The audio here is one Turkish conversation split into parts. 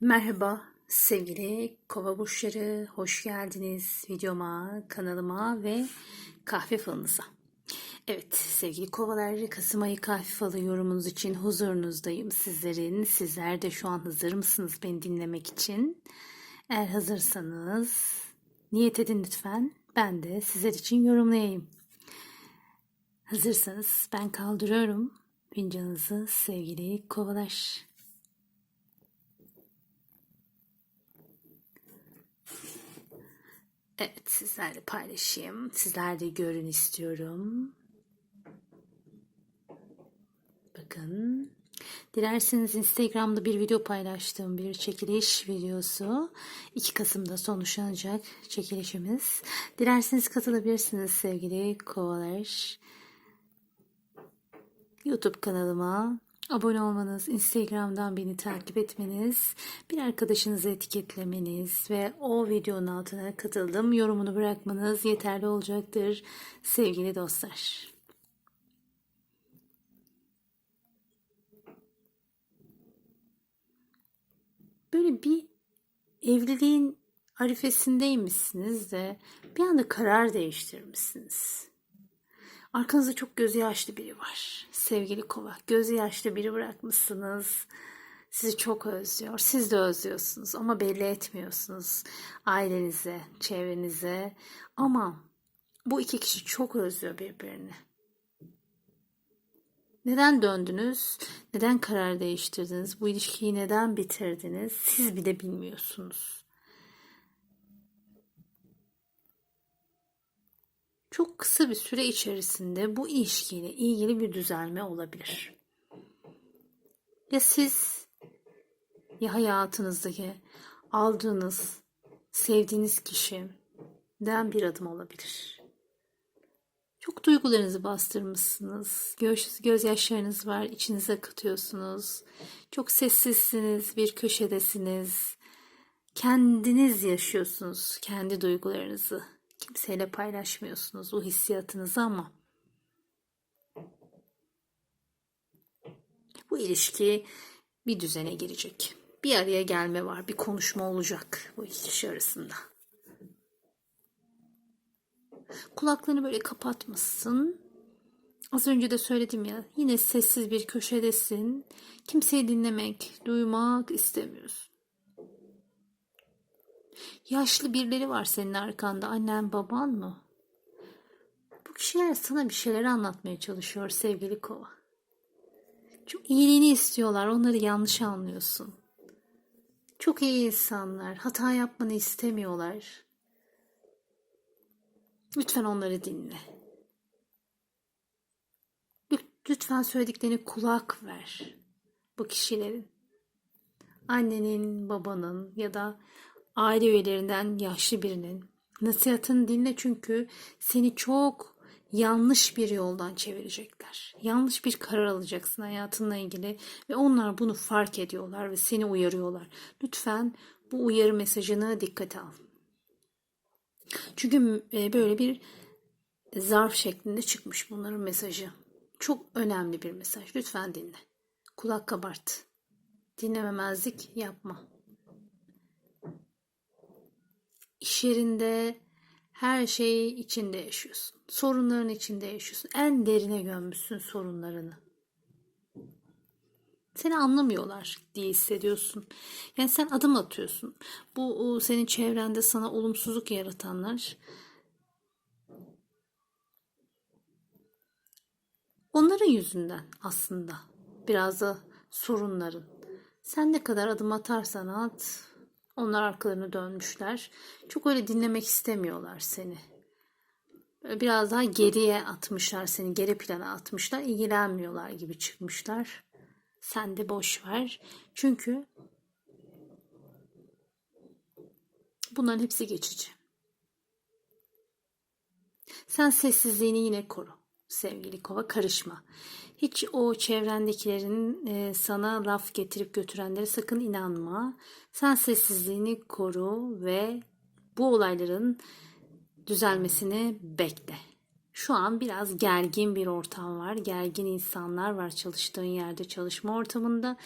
Merhaba sevgili kova burçları, hoş geldiniz videoma, kanalıma ve kahve falınıza. Evet sevgili kovalar, Kasım ayı kahve falı yorumunuz için huzurunuzdayım sizlerin. Sizler de şu an hazır mısınız beni dinlemek için? Eğer hazırsanız niyet edin lütfen. Ben de sizler için yorumlayayım. Hazırsanız ben kaldırıyorum fincanınızı sevgili kovalar. Evet sizlerle paylaşayım. Sizler de görün istiyorum. Bakın. Dilerseniz Instagram'da bir video paylaştığım bir çekiliş videosu. 2 Kasım'da sonuçlanacak çekilişimiz. Dilerseniz katılabilirsiniz sevgili kovalar. YouTube kanalıma abone olmanız, Instagram'dan beni takip etmeniz, bir arkadaşınızı etiketlemeniz ve o videonun altına katıldım yorumunu bırakmanız yeterli olacaktır sevgili dostlar. Böyle bir evliliğin arifesindeymişsiniz de bir anda karar değiştirmişsiniz. Arkanızda çok gözü yaşlı biri var. Sevgili kova. Gözü yaşlı biri bırakmışsınız. Sizi çok özlüyor. Siz de özlüyorsunuz ama belli etmiyorsunuz ailenize, çevrenize. Ama bu iki kişi çok özlüyor birbirini. Neden döndünüz? Neden karar değiştirdiniz? Bu ilişkiyi neden bitirdiniz? Siz bile bilmiyorsunuz. Çok kısa bir süre içerisinde bu ilişkiyle ilgili bir düzelme olabilir. Ya siz ya hayatınızdaki aldığınız, sevdiğiniz kişiden bir adım olabilir. Çok duygularınızı bastırmışsınız. Göz, gözyaşlarınız var, içinize katıyorsunuz. Çok sessizsiniz, bir köşedesiniz. Kendiniz yaşıyorsunuz kendi duygularınızı Kimseyle paylaşmıyorsunuz o hissiyatınızı ama bu ilişki bir düzene girecek. Bir araya gelme var, bir konuşma olacak bu iki kişi arasında. Kulaklarını böyle kapatmışsın. Az önce de söyledim ya, yine sessiz bir köşedesin. Kimseyi dinlemek, duymak istemiyorsun. Yaşlı birileri var senin arkanda. Annen baban mı? Bu kişiler sana bir şeyler anlatmaya çalışıyor sevgili kova. Çok iyiliğini istiyorlar. Onları yanlış anlıyorsun. Çok iyi insanlar. Hata yapmanı istemiyorlar. Lütfen onları dinle. Lütfen söylediklerine kulak ver. Bu kişilerin. Annenin, babanın ya da aile üyelerinden yaşlı birinin nasihatını dinle çünkü seni çok yanlış bir yoldan çevirecekler. Yanlış bir karar alacaksın hayatınla ilgili ve onlar bunu fark ediyorlar ve seni uyarıyorlar. Lütfen bu uyarı mesajını dikkate al. Çünkü e, böyle bir zarf şeklinde çıkmış bunların mesajı. Çok önemli bir mesaj. Lütfen dinle. Kulak kabart. Dinlememezlik yapma iş yerinde her şeyi içinde yaşıyorsun. Sorunların içinde yaşıyorsun. En derine gömmüşsün sorunlarını. Seni anlamıyorlar diye hissediyorsun. Yani sen adım atıyorsun. Bu senin çevrende sana olumsuzluk yaratanlar onların yüzünden aslında biraz da sorunların. Sen ne kadar adım atarsan at onlar arkalarını dönmüşler. Çok öyle dinlemek istemiyorlar seni. Biraz daha geriye atmışlar seni, geri plana atmışlar. ilgilenmiyorlar gibi çıkmışlar. Sen de boş ver. Çünkü bunların hepsi geçici. Sen sessizliğini yine koru sevgili kova karışma. Hiç o çevrendekilerin e, sana laf getirip götürenlere sakın inanma. Sen sessizliğini koru ve bu olayların düzelmesini bekle. Şu an biraz gergin bir ortam var. Gergin insanlar var çalıştığın yerde, çalışma ortamında.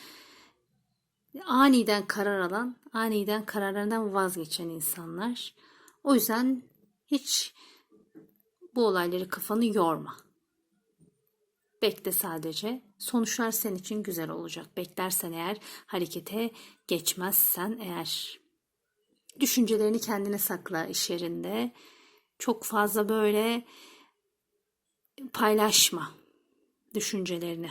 aniden karar alan, aniden kararlarından vazgeçen insanlar. O yüzden hiç bu olayları kafanı yorma. Bekle sadece. Sonuçlar senin için güzel olacak. Beklersen eğer, harekete geçmezsen eğer. Düşüncelerini kendine sakla iş yerinde. Çok fazla böyle paylaşma düşüncelerini.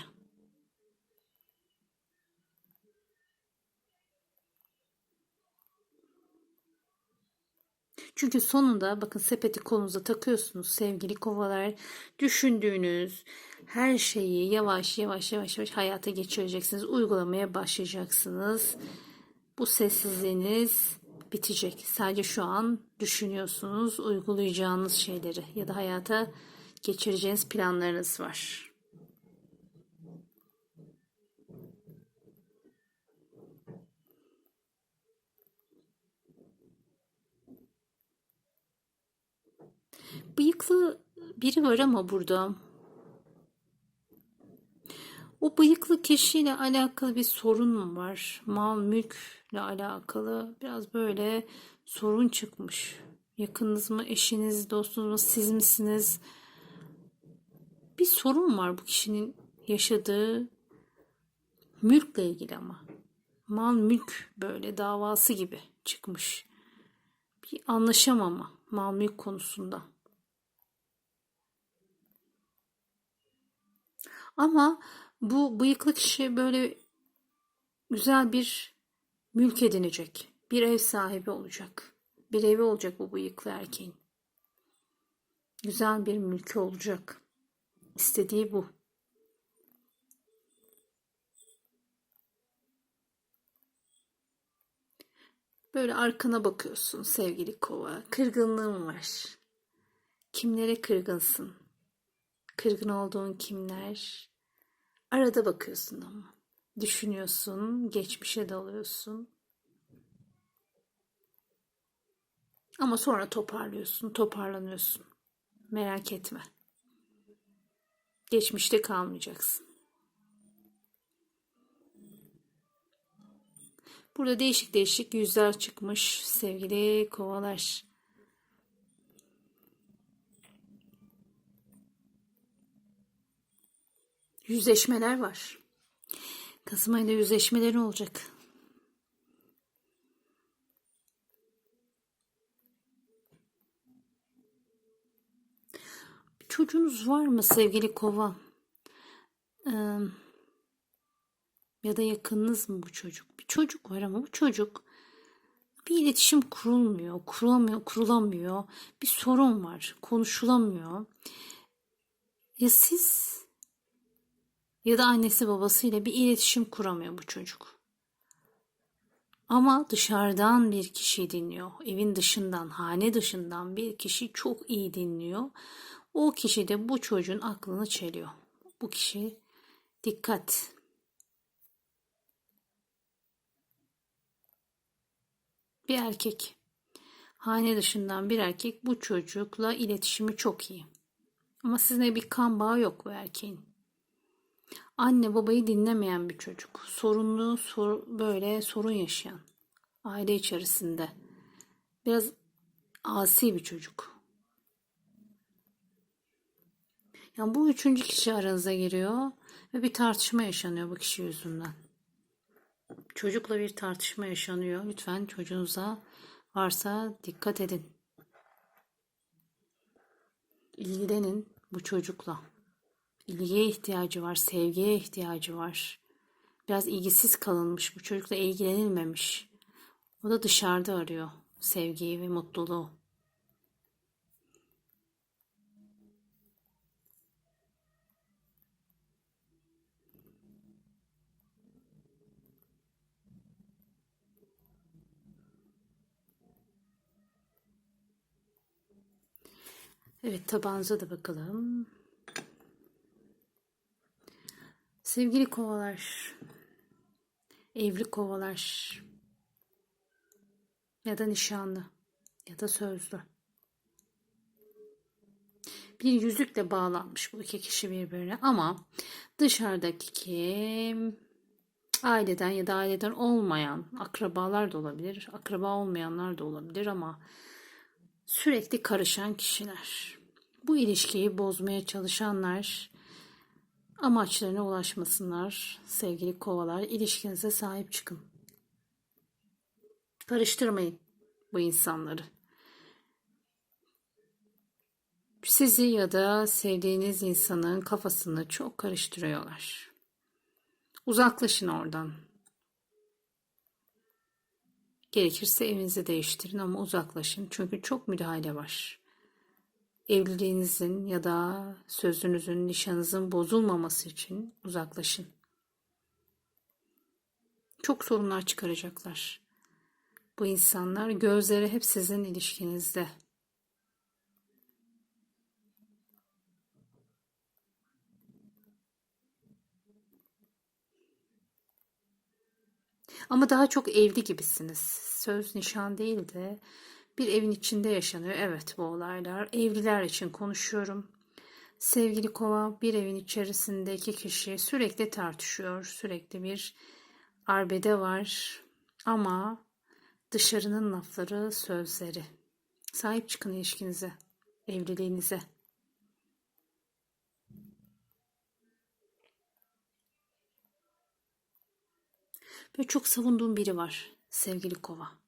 Çünkü sonunda bakın sepeti kolunuza takıyorsunuz sevgili kovalar. Düşündüğünüz her şeyi yavaş yavaş yavaş yavaş hayata geçireceksiniz. Uygulamaya başlayacaksınız. Bu sessizliğiniz bitecek. Sadece şu an düşünüyorsunuz uygulayacağınız şeyleri ya da hayata geçireceğiniz planlarınız var. Bıyıklı biri var ama burada. O bıyıklı kişiyle alakalı bir sorun mu var? Mal mülkle alakalı biraz böyle sorun çıkmış. Yakınınız mı, eşiniz, dostunuz mu, siz misiniz? Bir sorun var bu kişinin yaşadığı mülkle ilgili ama. Mal mülk böyle davası gibi çıkmış. Bir anlaşamama mal mülk konusunda. Ama bu bıyıklı kişi böyle güzel bir mülk edinecek. Bir ev sahibi olacak. Bir evi olacak bu bıyıklı erkeğin. Güzel bir mülkü olacak. İstediği bu. Böyle arkana bakıyorsun sevgili kova. Kırgınlığın var. Kimlere kırgınsın? Kırgın olduğun kimler? Arada bakıyorsun ama. Düşünüyorsun, geçmişe dalıyorsun. Ama sonra toparlıyorsun, toparlanıyorsun. Merak etme. Geçmişte kalmayacaksın. Burada değişik değişik yüzler çıkmış sevgili kovalar. Yüzleşmeler var. Kasım ayında yüzleşmeler olacak. Çocuğunuz var mı sevgili kova? Ee, ya da yakınınız mı bu çocuk? Bir çocuk var ama bu çocuk bir iletişim kurulmuyor, kurulamıyor, kurulamıyor. Bir sorun var, konuşulamıyor. Ya siz ya da annesi babasıyla bir iletişim kuramıyor bu çocuk. Ama dışarıdan bir kişi dinliyor. Evin dışından, hane dışından bir kişi çok iyi dinliyor. O kişi de bu çocuğun aklını çeliyor. Bu kişi dikkat. Bir erkek. Hane dışından bir erkek bu çocukla iletişimi çok iyi. Ama sizinle bir kan bağı yok bu erkeğin. Anne babayı dinlemeyen bir çocuk. Sorunlu, sor, böyle sorun yaşayan. Aile içerisinde. Biraz asi bir çocuk. Yani bu üçüncü kişi aranıza giriyor ve bir tartışma yaşanıyor bu kişi yüzünden. Çocukla bir tartışma yaşanıyor. Lütfen çocuğunuza varsa dikkat edin. İlgilenin bu çocukla. İlgiye ihtiyacı var, sevgiye ihtiyacı var. Biraz ilgisiz kalınmış, bu çocukla ilgilenilmemiş. O da dışarıda arıyor sevgiyi ve mutluluğu. Evet tabağınıza da bakalım. Sevgili kovalar, evli kovalar ya da nişanlı ya da sözlü. Bir yüzükle bağlanmış bu iki kişi birbirine ama dışarıdaki kim aileden ya da aileden olmayan akrabalar da olabilir, akraba olmayanlar da olabilir ama sürekli karışan kişiler. Bu ilişkiyi bozmaya çalışanlar amaçlarına ulaşmasınlar. Sevgili kovalar, ilişkinize sahip çıkın. Karıştırmayın bu insanları. Sizi ya da sevdiğiniz insanın kafasını çok karıştırıyorlar. Uzaklaşın oradan. Gerekirse evinizi değiştirin ama uzaklaşın. Çünkü çok müdahale var. Evliliğinizin ya da sözünüzün, nişanınızın bozulmaması için uzaklaşın. Çok sorunlar çıkaracaklar. Bu insanlar gözleri hep sizin ilişkinizde. Ama daha çok evli gibisiniz. Söz nişan değil de bir evin içinde yaşanıyor. Evet bu olaylar. Evliler için konuşuyorum. Sevgili kova bir evin içerisinde iki kişi sürekli tartışıyor. Sürekli bir arbede var. Ama dışarının lafları, sözleri. Sahip çıkın ilişkinize, evliliğinize. Böyle çok savunduğum biri var sevgili kova.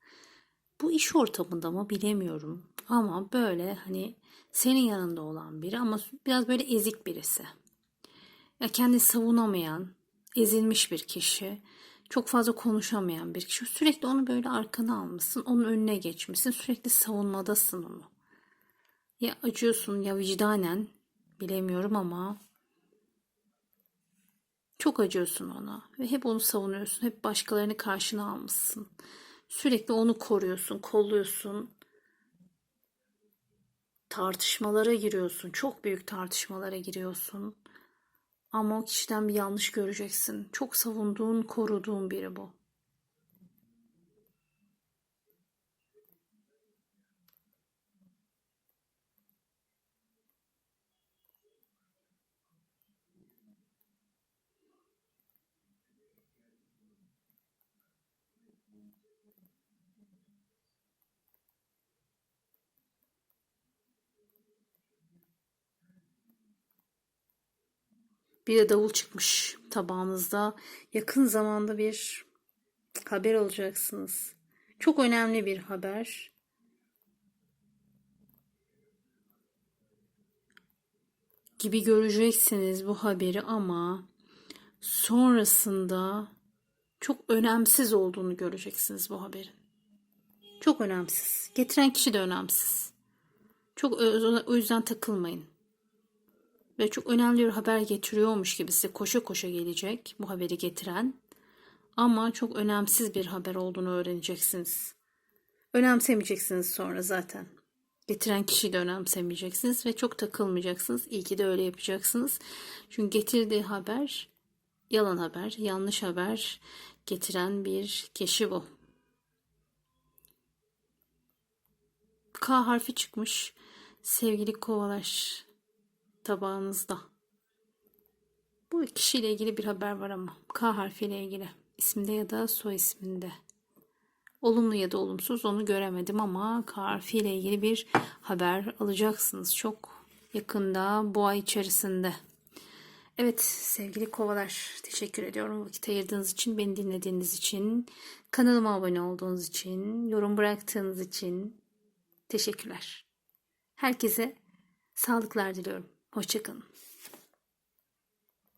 Bu iş ortamında mı bilemiyorum ama böyle hani senin yanında olan biri ama biraz böyle ezik birisi. Ya kendini savunamayan, ezilmiş bir kişi, çok fazla konuşamayan bir kişi. Sürekli onu böyle arkana almışsın, onun önüne geçmişsin, sürekli savunmadasın onu. Ya acıyorsun ya vicdanen bilemiyorum ama çok acıyorsun ona ve hep onu savunuyorsun. Hep başkalarını karşına almışsın. Sürekli onu koruyorsun, kolluyorsun. Tartışmalara giriyorsun. Çok büyük tartışmalara giriyorsun. Ama o kişiden bir yanlış göreceksin. Çok savunduğun, koruduğun biri bu. Bir de davul çıkmış tabağınızda. Yakın zamanda bir haber alacaksınız. Çok önemli bir haber. Gibi göreceksiniz bu haberi ama sonrasında çok önemsiz olduğunu göreceksiniz bu haberin. Çok önemsiz. Getiren kişi de önemsiz. Çok o yüzden takılmayın ve çok önemli bir haber getiriyormuş gibi size koşa koşa gelecek bu haberi getiren ama çok önemsiz bir haber olduğunu öğreneceksiniz. Önemsemeyeceksiniz sonra zaten. Getiren kişiyi de önemsemeyeceksiniz ve çok takılmayacaksınız. İyi ki de öyle yapacaksınız. Çünkü getirdiği haber yalan haber, yanlış haber getiren bir kişi bu. K harfi çıkmış. Sevgili kovalar tabağınızda. Bu kişiyle ilgili bir haber var ama K harfiyle ilgili isminde ya da soy isminde. Olumlu ya da olumsuz onu göremedim ama K harfiyle ilgili bir haber alacaksınız çok yakında bu ay içerisinde. Evet sevgili kovalar teşekkür ediyorum vakit ayırdığınız için, beni dinlediğiniz için, kanalıma abone olduğunuz için, yorum bıraktığınız için teşekkürler. Herkese sağlıklar diliyorum. Hoşçakalın.